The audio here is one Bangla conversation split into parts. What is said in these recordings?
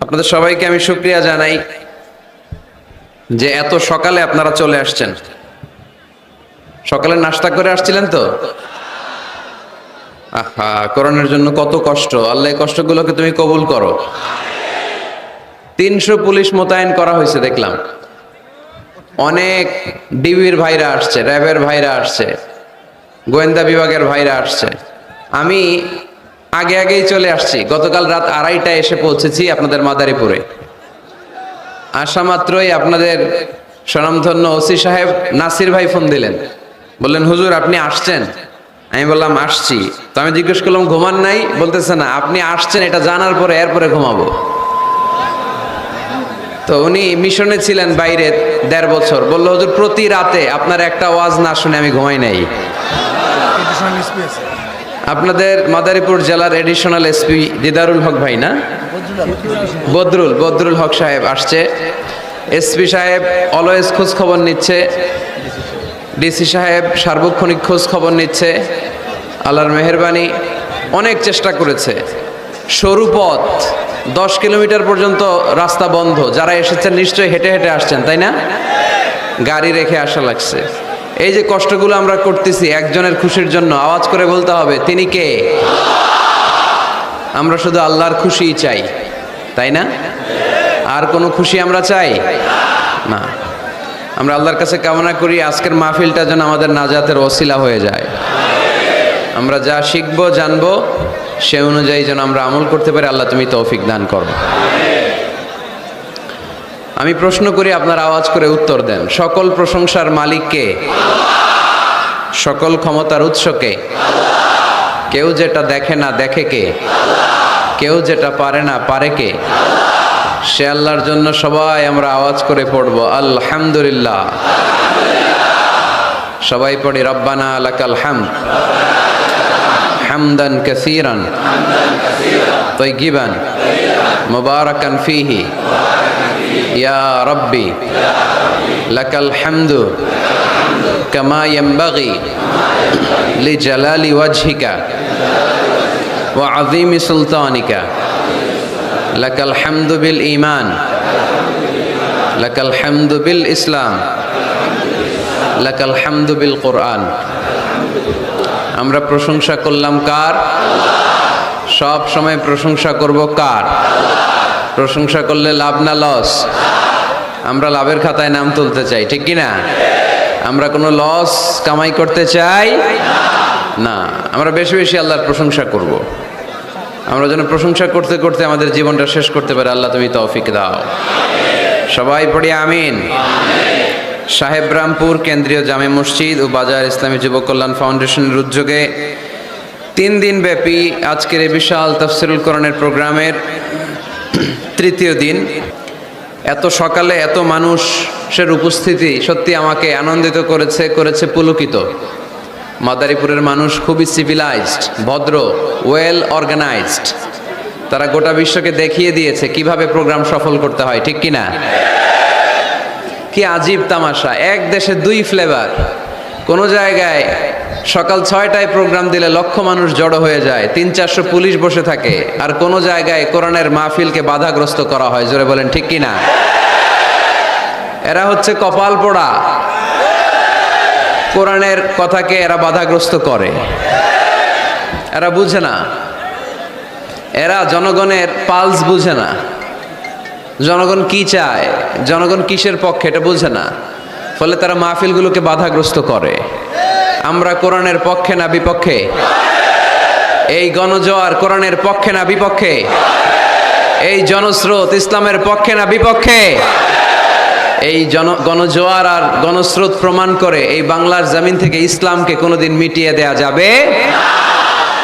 আপনাদের সবাইকে আমি শুক্রিয়া জানাই যে এত সকালে আপনারা চলে আসছেন। সকালে নাস্তা করে আসছিলেন তো? আহা, করোনার জন্য কত কষ্ট। আল্লাহ কষ্টগুলোকে তুমি কবুল করো। তিনশো পুলিশ মোতায়েন করা হয়েছে, দেখলাম। অনেক ডিবির ভাইরা আসছে, র্যাবের ভাইরা আসছে, গোয়েন্দা বিভাগের ভাইরা আসছে। আমি আগে আগেই চলে আসছি। গতকাল রাত আড়াইটায় এসে পৌঁছেছি আপনাদের মাদারীপুরে। আসা মাত্রই আপনাদের স্বনামধন্য ওসি সাহেব নাসির ভাই ফোন দিলেন। বললেন, হুজুর, আপনি আসছেন? আমি বললাম, আসছি। তো আমি জিজ্ঞেস করলাম, ঘুমান নাই? বলতেছে, না, আপনি আসছেন, এটা জানার পরে এরপরে ঘুমাবো। তো উনি মিশনে ছিলেন বাইরে দেড় বছর। বলল, হুজুর, প্রতি রাতে আপনার একটা ওয়াজ না শুনে আমি ঘুমাই নাই। আপনাদের মাদারীপুর জেলার এডিশনাল এসপি দিদারুল হক ভাই না? বদরুল বদরুল হক সাহেব আসছে। এসপি সাহেব অলওয়েজ খোঁজ খবর নিচ্ছে ডিসি সাহেব সার্বক্ষণিক খোঁজ খবর নিচ্ছে। আল্লাহর মেহরবানি, অনেক চেষ্টা করেছে। সরু পথ, দশ কিলোমিটার পর্যন্ত রাস্তা বন্ধ। যারা এসেছেন নিশ্চয়ই হেঁটে হেঁটে আসছেন, তাই না? গাড়ি রেখে আসা লাগছে। এই যে কষ্টগুলো আমরা করতেছি একজনের খুশির জন্য, আওয়াজ করে বলতে হবে, তিনি কে? আমরা শুধু আল্লাহর খুশিই চাই, তাই না? আর কোনো খুশি আমরা চাই? না। আমরা আল্লাহর কাছে কামনা করি আজকের মাহফিলটা যেন আমাদের নাজাতের ওসিলা হয়ে যায়। আমরা যা শিখব, জানব, সে অনুযায়ী যেন আমরা আমল করতে পারি, আল্লাহ তুমি তৌফিক দান করো। আমি প্রশ্ন করি, আপনার আওয়াজ করে উত্তর দেন। সকল প্রশংসার মালিককে সকল ক্ষমতার উৎসকে কেউ যেটা দেখে না, দেখে কে? কেউ যেটা পারে না, পারে কে? সে আল্লাহর জন্য সবাই আমরা আওয়াজ করে পড়ব, আলহামদুলিল্লাহ। সবাই পড়ি, রব্বানা লাকাল হামদ, হামদান কাসীরান তৈগিবান মুবারাকান ফিহি ইয়া রব্বি, লাকাল হামদু কামা ইয়ানবাগি লিজালালি ওয়াজহিকা ওয়া আযীমি সুলতানিকা, লাকাল হামদু বিল ঈমান, লাকাল হামদু বিল ইসলাম, লাকাল হামদু বিল কোরআন। আমরা প্রশংসা করলাম কার? সব সময় প্রশংসা করব কার? প্রশংসা করলে লাভ না লস? আমরা লাভের খাতায় নাম তুলতে চাই, ঠিক কি না আমরা কোনো লস কামাই করতে চাই? না, আমরা বেশি বেশি আল্লাহর প্রশংসা করব। আমরা যেন প্রশংসা করতে করতে আমাদের জীবনটা শেষ করতে পারে, আল্লাহ তুমি তৌফিক দাও। সবাই পড়ি আমিন। সাহেবরামপুর কেন্দ্রীয় জামে মসজিদ ও বাজার ইসলামী যুব কল্যাণ ফাউন্ডেশনের উদ্যোগে তিন দিন ব্যাপী আজকের এই বিশাল তফসিরুল করণের প্রোগ্রামের তৃতীয় দিন। এত সকালে এত মানুষের উপস্থিতি সত্যি আমাকে আনন্দিত করেছে করেছে পুলকিত। মাদারীপুরের মানুষ খুবই সিভিলাইজড ভদ্র ওয়েল অর্গানাইজড তারা গোটা বিশ্বকে দেখিয়ে দিয়েছে কীভাবে প্রোগ্রাম সফল করতে হয়, ঠিক কিনা? কি আজীব তামাশা। এক দেশে দুই ফ্লেভার কোনো জায়গায় সকাল ছয়টায় প্রোগ্রাম দিলে লক্ষ মানুষ জড়ো হয়ে যায়। তিন চারশো পুলিশ বসে থাকে। আর কোনো জায়গায় কোরআনের মাহফিলকে বাধাগ্রস্ত করা হয়। জোরে বলেন, ঠিক কি না? এরা হচ্ছে কপাল পোড়া। কোরআনের কথাকে এরা বাধাগ্রস্ত করে। এরা বুঝে না। এরা জনগণের পালস বুঝে না। জনগণ কি চায়? জনগণ কিসের পক্ষে? এটা বুঝে না। ফলে তারা মাহফিলগুলোকে বাধাগ্রস্ত করে। আমরা কোরআনের পক্ষে না বিপক্ষে? এই গণজোয়ার কোরআনের পক্ষে না বিপক্ষে? এই জনস্রোত ইসলামের পক্ষে না বিপক্ষে? এই জন, গণজোয়ার আর গণস্রোত প্রমাণ করে এই বাংলার জমিন থেকে ইসলামকে কোনোদিন মিটিয়ে দেয়া যাবে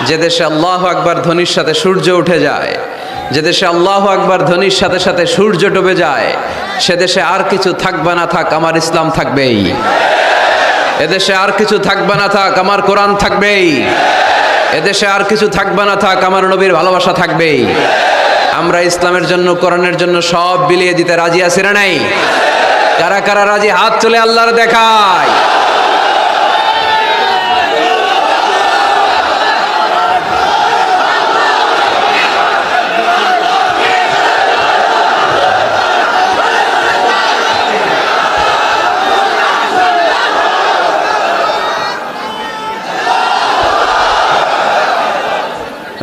যে দেশে আল্লাহ আকবার ধ্বনির সাথে সূর্য উঠে যায়, যে দেশে আল্লাহ আকবার ধ্বনির সাথে সাথে সূর্য ডুবে যায়, সে দেশে আর কিছু থাকবে না থাক, আমার ইসলাম থাকবেই। এদেশে আর কিছু থাকবে না থাক, আমার কোরআন থাকবেই। এদেশে আর কিছু থাকবে না থাক, আমার নবীর ভালোবাসা থাকবেই। আমরা ইসলামের জন্য, কোরআনের জন্য সব বিলিয়ে দিতে রাজি আছি না নাই? কারা কারা রাজি? হাত চলে আল্লাহর দেখায়।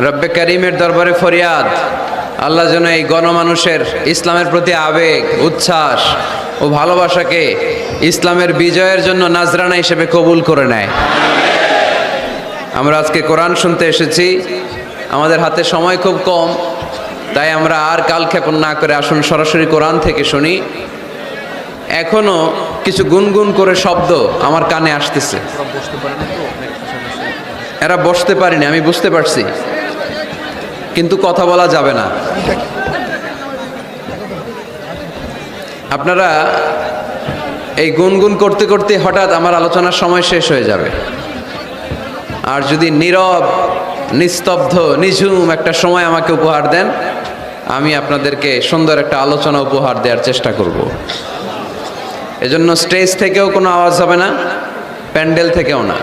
রব্বে করিমের দরবারে ফরিয়াদ। আল্লাহ যেন এই গণমানুষের ইসলামের প্রতি আবেগ, উচ্ছ্বাস ও ভালোবাসাকে ইসলামের বিজয়ের জন্য নাজরানা হিসেবে কবুল করে নেয়। আমরা আজকে কোরআন শুনতে এসেছি। আমাদের হাতে সময় খুব কম, তাই আমরা আর কালক্ষেপণ না করে আসুন সরাসরি কোরআন থেকে শুনি। এখনও কিছু গুনগুন করে শব্দ আমার কানে আসতেছে। এরা বসতে পারিনি, আমি বুঝতে পারছি। কিন্তু কথা বলা যাবে না। আপনারা এই গুনগুন করতে করতে হঠাৎ আমার আলোচনার সময় শেষ হয়ে যাবে। আর যদি নীরব, নিস্তব্ধ, নিঝুম একটা সময় আমাকে উপহার দেন, আমি আপনাদেরকে সুন্দর একটা আলোচনা উপহার দেওয়ার চেষ্টা করব। এজন্য স্টেজ থেকেও কোনো আওয়াজ হবে না, প্যান্ডেল থেকেও না।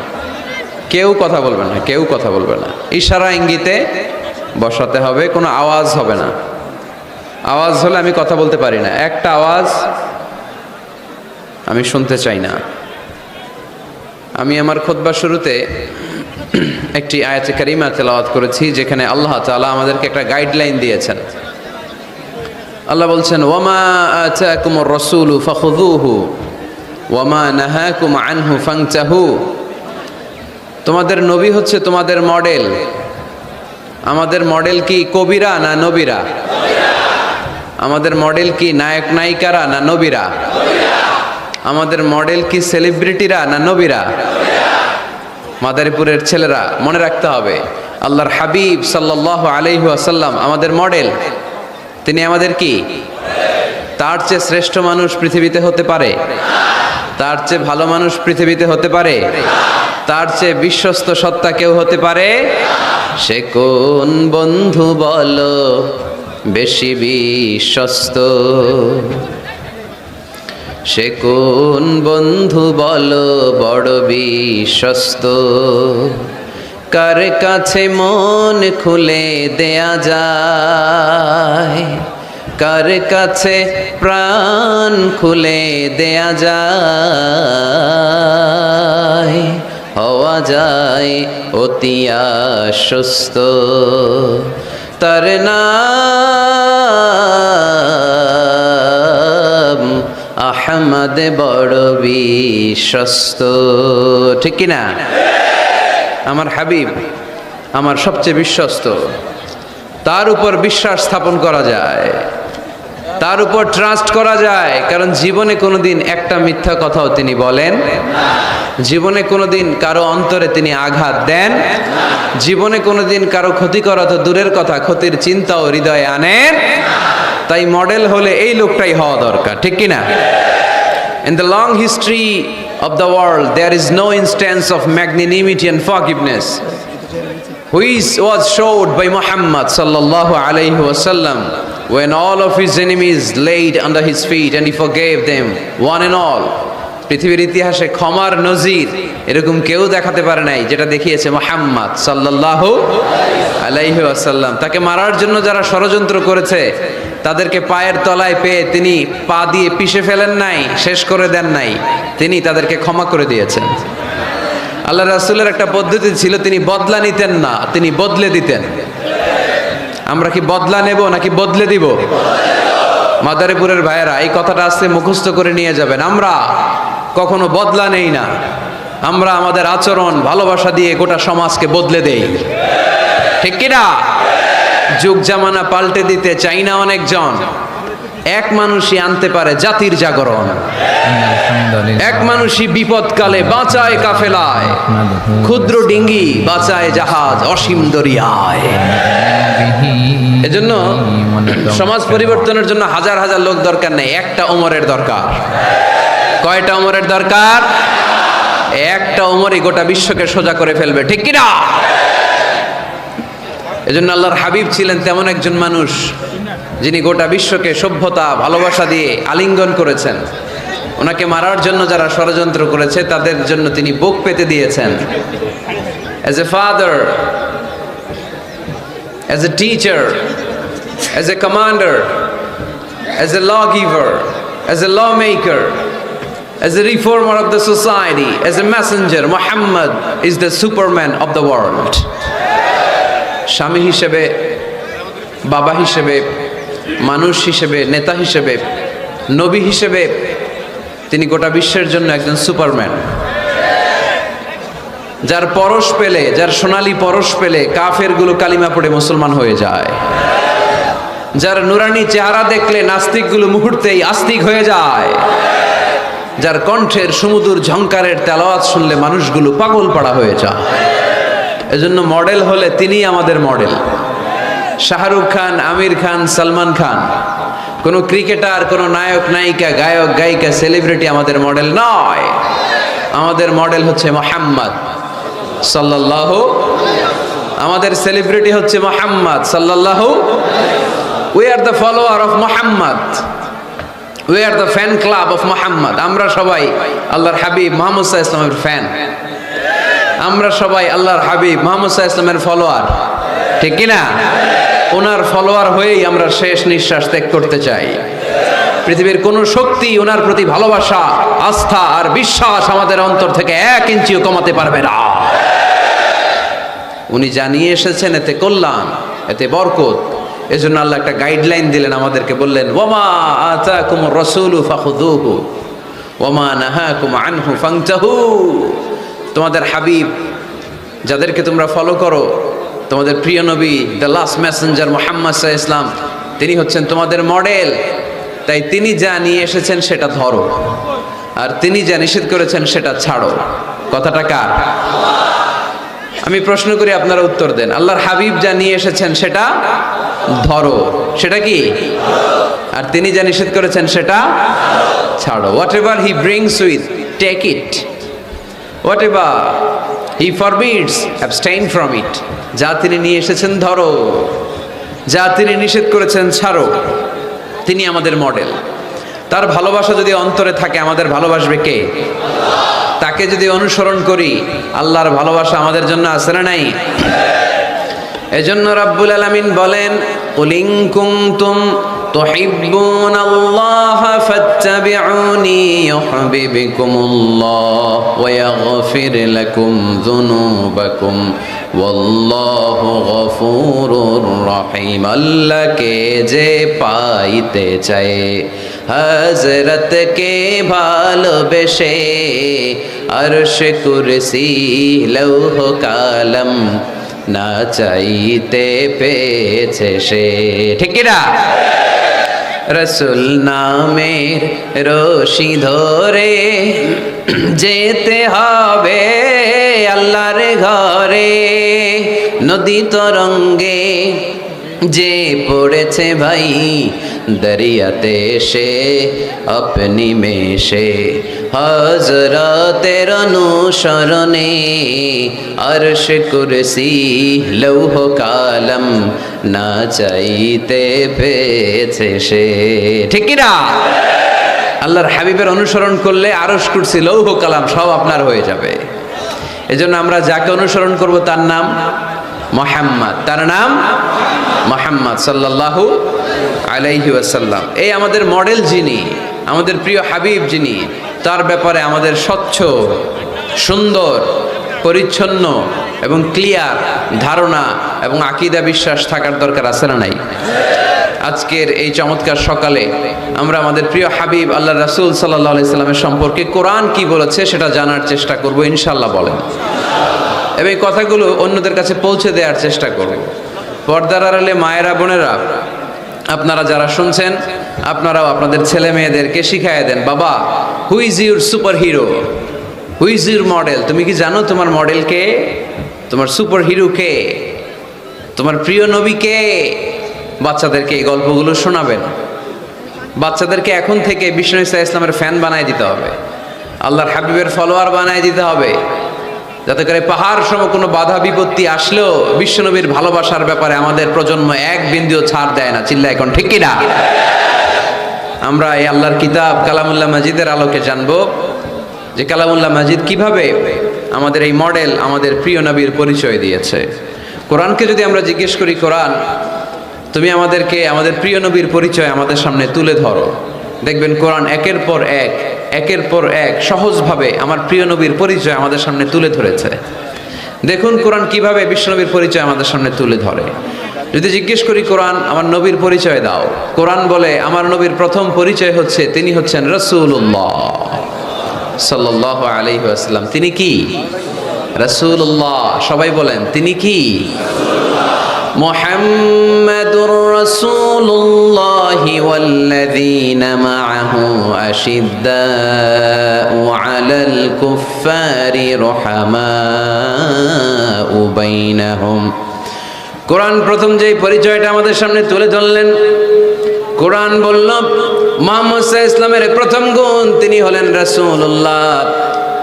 কেউ কথা বলবে না, কেউ কথা বলবে না। ইশারা ইঙ্গিতে বসাতে হবে, কোনো আওয়াজ হবে না। আওয়াজ হলে আমি কথা বলতে পারি না। একটা আওয়াজ আমি শুনতে চাই না। আমি আমার খোদবার শুরুতে একটি আয়াতে কারিমা তেলাওয়াত করেছি, যেখানে আল্লাহ তাআলা আমাদেরকে একটা গাইডলাইন দিয়েছেন। আল্লাহ বলছেন, ওয়ামা আতাকুমুর রাসূলু ফাখুযুহু, ওয়ামা নাহাকুম আনহু ফাংচাহু তোমাদের নবী হচ্ছে তোমাদের মডেল। আমাদের মডেল কি কবিরা না নবীরা? আমাদের মডেল কি নায়ক নায়িকারা না নবীরা? আমাদের মডেল কি সেলিব্রিটিরা না নবীরা? মাদারীপুরের ছেলেরা, মনে রাখতে হবে, আল্লাহর হাবিব সাল্লাহ আলাইহু আসাল্লাম আমাদের মডেল। তিনি আমাদের কি? তার চেয়ে শ্রেষ্ঠ মানুষ পৃথিবীতে হতে পারে। তার চেয়ে ভালো মানুষ পৃথিবীতে হতে পারে। তার চেয়ে বিশ্বস্ত সত্তা কেউ হতে পারে? সে কোন বন্ধু বল, বেশি বিশ্বস্ত? সে কোন বন্ধু বল, বড় বিশ্বস্ত? কার কাছে মন খুলে দেয়া যায়? কার কাছে প্রাণ খুলে দেয়া যায়? হওয়া যায়, অতি আশ্বস্ত। তার নাম আহমদ বড় বিশ্বস্ত। ঠিক কিনা? আমার হাবিব, আমার সবচেয়ে বিশ্বস্ত। তার উপর বিশ্বাস স্থাপন করা যায়। তার উপর ট্রাস্ট করা যায়। কারণ জীবনে কোনোদিন একটা মিথ্যা কথাও তিনি বলেন জীবনে কোনোদিন কারও অন্তরে তিনি আঘাত দেন জীবনে কোনোদিন কারও ক্ষতি করা তো দূরের কথা, ক্ষতির চিন্তাও হৃদয়ে আনেন তাই মডেল হলে এই লোকটাই হওয়া দরকার, ঠিক কি না in the long history of the world there is no instance of magnanimity and forgiveness which was showed by Mohammad সাল্লাহ আলাইহি ওয়াসাল্লাম when all of his enemies laid under his feet and he forgave them, one and all. পৃথিবীর ইতিহাসে ক্ষমার নজির এরকম কেউ দেখাতে পারে নাই, যেটা দেখিয়েছে মোহাম্মদ সাল্লাল্লাহু আলাইহি ওয়াসাল্লাম তাকে মারার জন্য যারা ষড়যন্ত্র করেছে, তাদেরকে পায়ের তলায় পেয়ে তিনি পা দিয়ে পিষে ফেলেন নাই, শেষ করে দেন নাই, তিনি তাদেরকে ক্ষমা করে দিয়েছেন আল্লাহ রাসুলের একটা পদ্ধতি ছিল, তিনি বদলা নিতেন না, তিনি বদলে দিতেন আমরা কি বদলা নেব নাকি বদলে দিব? মাদারীপুরের ভাইয়েরা, এই কথাটা আসতে মুখস্থ করে নিয়ে যাবেন। আমরা কখনো বদলা নেই না। আমরা আমাদের আচরণ, ভালোবাসা দিয়ে গোটা সমাজকে বদলে দেই। ঠিক কিনা? যুগ জামানা পাল্টে দিতে চাই না অনেকজন। এক মানুষই আনতে পারে জাতির জাগরণ। এক মানুষই বিপদকালে বাঁচায় কাফেলায়। ক্ষুদ্র ডিঙ্গি বাঁচায় জাহাজ অসীম দরিয়ায়। এজন্য সমাজ পরিবর্তনের জন্য হাজার হাজার লোক দরকার নেই। একটা ওমরের দরকার। কয়টা ওমরের দরকার? একটা ওমরই গোটা বিশ্বকে সোজা করে ফেলবে। ঠিক কিনা? এজন্য আল্লাহর হাবিব ছিলেন তেমন একজন মানুষ। যিনি গোটা বিশ্বকে সভ্যতা, ভালোবাসা দিয়ে আলিঙ্গন করেছেন। ওনাকে মারার জন্য যারা ষড়যন্ত্র করেছে, তাদের জন্য তিনি বুক পেতে দিয়েছেন। As a father as a teacher as a commander as a law giver as a law maker as a reformer of the society as a messenger Muhammad is the superman of the world স্বামী হিসেবে, বাবা হিসেবে মানুষ হিসেবে, নেতা হিসেবে, নবী হিসেবে তিনি গোটা বিশ্বের জন্য একজন সুপারম্যান। যার পরশ পেলে, যার সোনালী পরশ পেলে কাফেরগুলো কালিমা পড়ে মুসলমান হয়ে যায়। যার নুরানি চেহারা দেখলে নাস্তিকগুলো মুহূর্তেই আস্তিক হয়ে যায়। যার কণ্ঠের সমুদুর ঝংকারের তেলাওয়াত শুনলে মানুষগুলো পাগল পাড়া হয়ে যায়। এজন্য মডেল হলে তিনি আমাদের মডেল। শাহরুখ খান, আমির খান, সালমান খান। কোনো ক্রিকেটার, কোনো নায়ক, নায়িকা, গায়ক, গায়িকা, সেলিব্রিটি আমাদের মডেল নয়। আমাদের মডেল হচ্ছে মোহাম্মদ সাল্লাল্লাহু আমাদের সেলিব্রিটি হচ্ছে মোহাম্মদ সাল্লাল্লাহু we are the follower of Muhammad. We are the fan club of Muhammad. আমরা সবাই আল্লাহর হাবিব মোহাম্মদ সাহা ইসলামের ফ্যান আমরা সবাই আল্লাহর হাবিব মোহাম্মদ সাহা ইসলামের ফলোয়ার ঠিক কিনা? ওনার ফলোয়ার হয়েই আমরা শেষ নিঃশ্বাস ত্যাগ করতে চাই। পৃথিবীর কোন শক্তি ওনার প্রতি ভালোবাসা, আস্থা আর বিশ্বাস আমাদের অন্তর থেকে এক ইঞ্চিও কমাতে পারবে না। উনি জানিয়ে এসেছেন, এতে কল্যাণ, এতে বরকত। এজন্য আল্লাহ একটা গাইডলাইন দিলেন আমাদেরকে, বললেন, ওমা আতাকুম রসুলু ফাখুদুহু ওমা নাহাকুম আনহু ফাংতাহু। তোমাদের হাবিব, যাদেরকে তোমরা ফলো করো তোমাদের প্রিয় নবী দ্য লাস্ট মেসেঞ্জার মোহাম্মদ শাহ ইসলাম তিনি হচ্ছেন তোমাদের মডেল। তাই তিনি যা নিয়ে এসেছেন সেটা ধরো। আর তিনি যা নিষেধ করেছেন সেটা ছাড়ো। কথাটা কার? আমি প্রশ্ন করি, আপনারা উত্তর দেন। আল্লাহর হাবিব যা নিয়ে এসেছেন সেটা ধরো। সেটা কি? আর তিনি যা নিষেধ করেছেন সেটা ছাড়ো। Whatever he brings with take it whatever he forbids abstain from it যা তিনি নিয়ে এসেছেন ধরো। যা তিনি নিষেধ করেছেন ছাড়ো। তিনি আমাদের মডেল তার ভালোবাসা যদি অন্তরে থাকে, আমাদের ভালোবাসবে কে? তাকে যদি অনুসরণ করি, আল্লাহর ভালোবাসা আমাদের জন্য আছে না নাই? এজন্য রাব্বুল আলামিন বলেন কুলিং কুনতুম تحبون الله فاتبعوني يحببكم الله ويغفر لكم ذنوبكم والله غفور رحيم আল্লাহকে যে পাইতে চায় হজরতকে ভালোবেসে আরশ কুরসি লৌহ কালম না চাইতে পেয়েছে সে ঠিক কিনা রসুল নামের রশি ধরে যেতে হবে আল্লাহর ঘরে নদী তরঙ্গে যে পড়েছে ভাই দরিয়াতে সে আপনি মেশে। হজরতের অনুসরণে আরশ কুরসি লৌহ কালম না চাইতে পেয়েছে সে। ঠিক কিনা? আল্লাহর হাবিবের অনুসরণ করলে আরশ কুরসি, লৌহ কালাম সব আপনার হয়ে যাবে। এজন্য আমরা যাকে অনুসরণ করব তার নাম মোহাম্মদ। তার নাম মোহাম্মদ সাল্লাল্লাহু আলাইহি ওয়াসাল্লাম। এই আমাদের মডেল যিনি, আমাদের প্রিয় হাবিব যিনি, তার ব্যাপারে আমাদের স্বচ্ছ, সুন্দর, পরিচ্ছন্ন এবং ক্লিয়ার ধারণা এবং আকিদা বিশ্বাস থাকার দরকার আছে না নাই? আজকের এই চমৎকার সকালে আমরা আমাদের প্রিয় হাবিব আল্লাহ রাসূল সাল্লাহ আলি সাল্লামের সম্পর্কে কোরআন কি বলেছে সেটা জানার চেষ্টা করব ইনশাল্লাহ বলেন। এবং এই কথাগুলো অন্যদের কাছে পৌঁছে দেওয়ার চেষ্টা করব। পর্দার আড়ালে মায়েরা, বোনেরা, আপনারা যারা শুনছেন, আপনারাও আপনাদের ছেলে মেয়েদেরকে শিখাই দেন। বাবা who is your superhero who is your model তুমি কি জানো তোমার মডেল কে? তোমার সুপার হিরো কে? তোমার প্রিয় নবী কে? বাচ্চাদেরকে এই গল্পগুলো শোনাবেন। বাচ্চাদেরকে এখন থেকে বিষ্ণু ইসা ইসলামের ফ্যান বানায় দিতে হবে। আল্লাহর হাবিবের ফলোয়ার বানায় দিতে হবে। যাতে করে পাহাড় সম কোনো বাধা বিপত্তি আসলেও বিশ্বনবীর ভালোবাসার ব্যাপারে আমাদের প্রজন্ম এক বিন্দুও ছাড় দেয় না। চিল্লা এখন, ঠিক কিনা? আমরা এই আল্লাহর কিতাব কালামুল্লাহ মাজিদের আলোকে জানব যে কালামুল্লাহ মাজিদ কীভাবে আমাদের এই মডেল আমাদের প্রিয় নবীর পরিচয় দিয়েছে। কোরআনকে যদি আমরা জিজ্ঞেস করি, কোরআন, তুমি আমাদেরকে, আমাদের প্রিয় নবীর পরিচয় আমাদের সামনে তুলে ধরো। দেখবেন কোরআন একের পর এক একের পর এক সহজভাবে আমার প্রিয় নবীর পরিচয় আমাদের সামনে তুলে ধরেছে। দেখুন কোরআন কীভাবে বিশ্বনবীর পরিচয় আমাদের সামনে তুলে ধরে। যদি জিজ্ঞেস করি, কোরআন, আমার নবীর পরিচয় দাও। কোরআন বলে, আমার নবীর প্রথম পরিচয় হচ্ছে, তিনি হচ্ছেন রসুল্লাহ সাল্লাহ আলাইহি আসসালাম তিনি কি? রসুল্লাহ সবাই বলেন, তিনি কি? محمد رسول الله والذين معه أشداء على الكفار رحماء بينهم কোরআন প্রথম যে পরিচয়টা আমাদের সামনে তুলে ধরলেন কোরআন বলল মোহাম্মদ সাহা ইসলামের প্রথম গুণ তিনি হলেন রাসূলুল্লাহ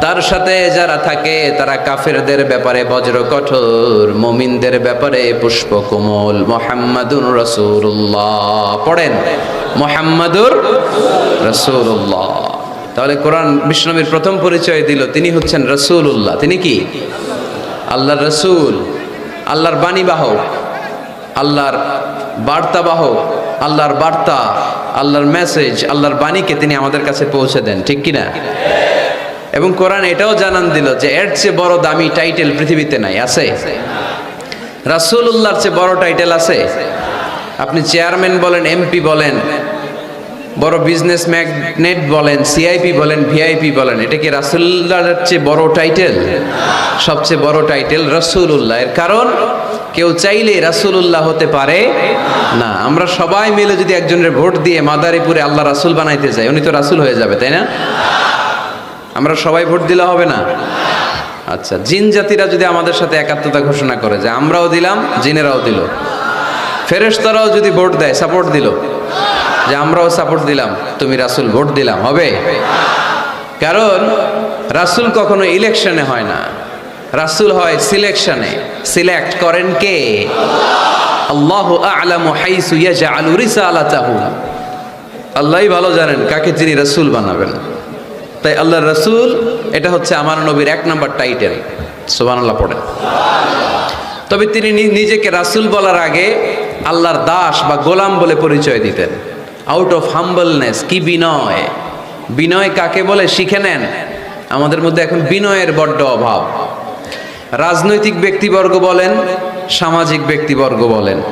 তার সাথে যারা থাকে, তারা কাফেরদের ব্যাপারে বজ্র কঠোর, মুমিনদের ব্যাপারে পুষ্প কোমল মোহাম্মদুর রসুল্লাহ পড়েন। মোহাম্মদুর রসুল্লাহ তাহলে কোরআন বিষ্ণবীর প্রথম পরিচয় দিল, তিনি হচ্ছেন রসুল্লাহ তিনি কি? আল্লাহর রসুল, আল্লাহর বাণীবাহক আল্লাহর বার্তাবাহক আল্লাহর বার্তা, আল্লাহর মেসেজ, আল্লাহর বাণীকে তিনি আমাদের কাছে পৌঁছে দেন। ঠিক কিনা? এবং কোরআন এটাও জানান দিল যে এর চেয়ে বড় দামি টাইটেল পৃথিবীতে নাই, আছে? রাসূলুল্লাহর চেয়ে বড় টাইটেল আছে? আপনি চেয়ারম্যান বলেন, এমপি বলেন, বড় বিজনেস ম্যাগনেট বলেন সিআইপি বলেন ভিআইপি বলেন, এটা কি রাসূলুল্লাহর চেয়ে বড় টাইটেল? সবচেয়ে বড় টাইটেল রাসূলুল্লাহ। এর কারণ, কেউ চাইলে রাসূলুল্লাহ হতে পারে না। আমরা সবাই মিলে যদি একজনের ভোট দিয়ে মাদারীপুরে আল্লাহ রাসূল বানাইতে যাই, উনি তো রাসূল হয়ে যাবে, তাই না? আমরা সবাই ভোট দিলে হবে না। আচ্ছা জিন জাতিরা যদি আমাদের সাথে একাত্মতা ঘোষণা করে যে আমরাও দিলাম, জিনেরাও দিল। ফেরেশতারাও যদি ভোট দেয় সাপোর্ট দিল। যে আমরাও সাপোর্ট দিলাম, তুমি রাসূল ভোট দিলাম, হবে? কারণ রাসূল কখনো ইলেকশনে হয় না। রাসূল হয় সিলেকশনে সিলেক্ট করেন কে? আল্লাহু আ'লামু হাইসু ইয়াজআলু রিসালাতাহু। আল্লাহই ভালো জানেন কাকে তিনি রাসূল বানাবেন। তাই আল্লাহ রসুল, এটা হচ্ছে আমার নবীর এক নম্বর টাইটেল সুবহানাল্লাহ, পড়েন। তবে তিনি নিজেকে রাসূল বলার আগে আল্লাহর দাস বা গোলাম বলে পরিচয় দিতেন। আউট অফ হাম্বলনেস কি বিনয়? বিনয় কাকে বলে? শিখে নেন। আমাদের মধ্যে এখন বিনয়ের বড্ড অভাব। রাজনৈতিক ব্যক্তিবর্গ বলেন, সামাজিক ব্যক্তিবর্গ বলেন।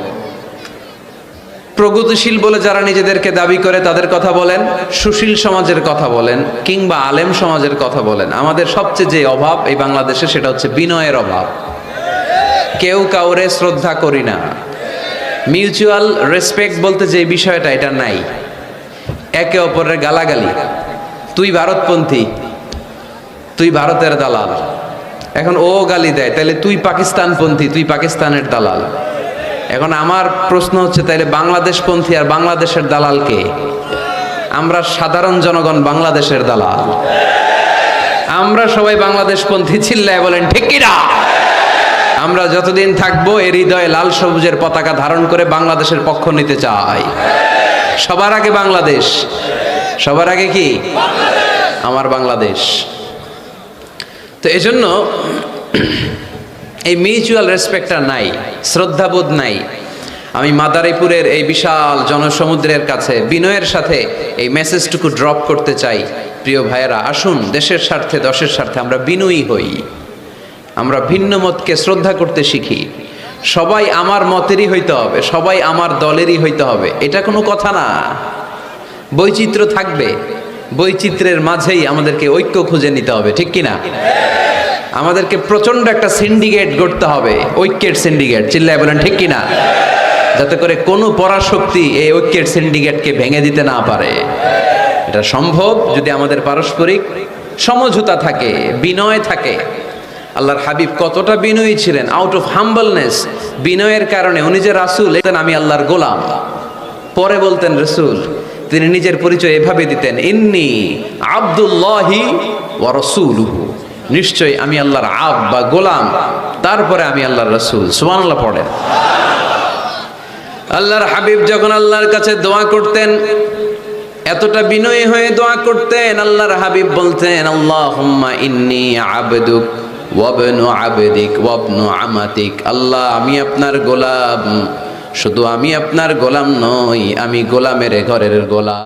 প্রগতিশীল বলে যারা নিজেদেরকে দাবি করে তাদের কথা বলেন, সুশীল সমাজের কথা বলেন, কিংবা আলেম সমাজের কথা বলেন। আমাদের সবচেয়ে যে অভাব এই বাংলাদেশে সেটা হচ্ছে বিনয়ের অভাব। কেউ কাউরে শ্রদ্ধা করি না। মিউচুয়াল রেসপেক্ট বলতে যে বিষয়টা, এটা নাই। একে অপরের গালাগালি। তুই ভারতপন্থী, তুই ভারতের দালাল। এখন ও গালি দেয় তাহলে তুই পাকিস্তানপন্থী, তুই পাকিস্তানের দালাল। এখন আমার প্রশ্ন হচ্ছে, তাইলে বাংলাদেশপন্থী আর বাংলাদেশের দালাল কে? আমরা সাধারণ জনগণ বাংলাদেশের দালাল। আমরা সবাই বাংলাদেশপন্থী, চিল্লায় বলেন, ঠিক আমরা যতদিন থাকব এর হৃদয়ে লাল সবুজের পতাকা ধারণ করে বাংলাদেশের পক্ষ নিতে চাই। সবার আগে বাংলাদেশ। সবার আগে কি? আমার বাংলাদেশ। তো এজন্য এই মিউচুয়াল রেসপেক্টটা নাই, শ্রদ্ধাবোধ নাই। আমি মাদারীপুরের এই বিশাল জনসমুদ্রের কাছে বিনয়ের সাথে এই মেসেজটুকু ড্রপ করতে চাই। প্রিয় ভাইয়েরা, আসুন, দেশের স্বার্থে, দশের স্বার্থে আমরা বিনয়ী হই। আমরা ভিন্ন মতকে শ্রদ্ধা করতে শিখি। সবাই আমার মতেরই হইতে হবে, সবাই আমার দলেরই হইতে হবে। এটা কোনো কথা না। বৈচিত্র্য থাকবে, বৈচিত্র্যের মাঝেই আমাদেরকে ঐক্য খুঁজে নিতে হবে, ঠিক কি না আমাদেরকে প্রচণ্ড একটা সিন্ডিকেট গড়তে হবে, ঐক্যের সিন্ডিকেট চিল্লায় বলেন, ঠিক কি না যাতে করে কোনো পরাশক্তি এই ঐক্যের সিন্ডিকেটকে ভেঙে দিতে না পারে। এটা সম্ভব যদি আমাদের পারস্পরিক সমঝোতা থাকে, বিনয় থাকে। আল্লাহর হাবিব কতটা বিনয়ী ছিলেন আউট অফ হাম্বলনেস বিনয়ের কারণে উনি যে রাসূল আমি আল্লাহর গোলাম। পরে বলতেন, রসুল, তিনি নিজের পরিচয় এভাবে দিতেন, ইন্নি আব্দুল্লাহি ওয়া রাসূলুহু। নিশ্চয় আমি আল্লাহর আব বা গোলাম। তারপরে আমি আল্লাহর রসুল। সুবহানাল্লাহ পড়েন। আল্লাহর হাবিব যখন আল্লাহর কাছে দোয়া করতেন, এতটা বিনয়ী হয়ে দোয়া করতেন, আল্লাহর হাবিব বলতেন, আল্লাহুম্মা ইন্নি আবদুক ওয়াবনু আবদিক ওয়াবনু আমাতিক। আল্লাহ, আমি আপনার গোলাম। শুধু আমি আপনার গোলাম নই, আমি গোলামের ঘরের গোলাম।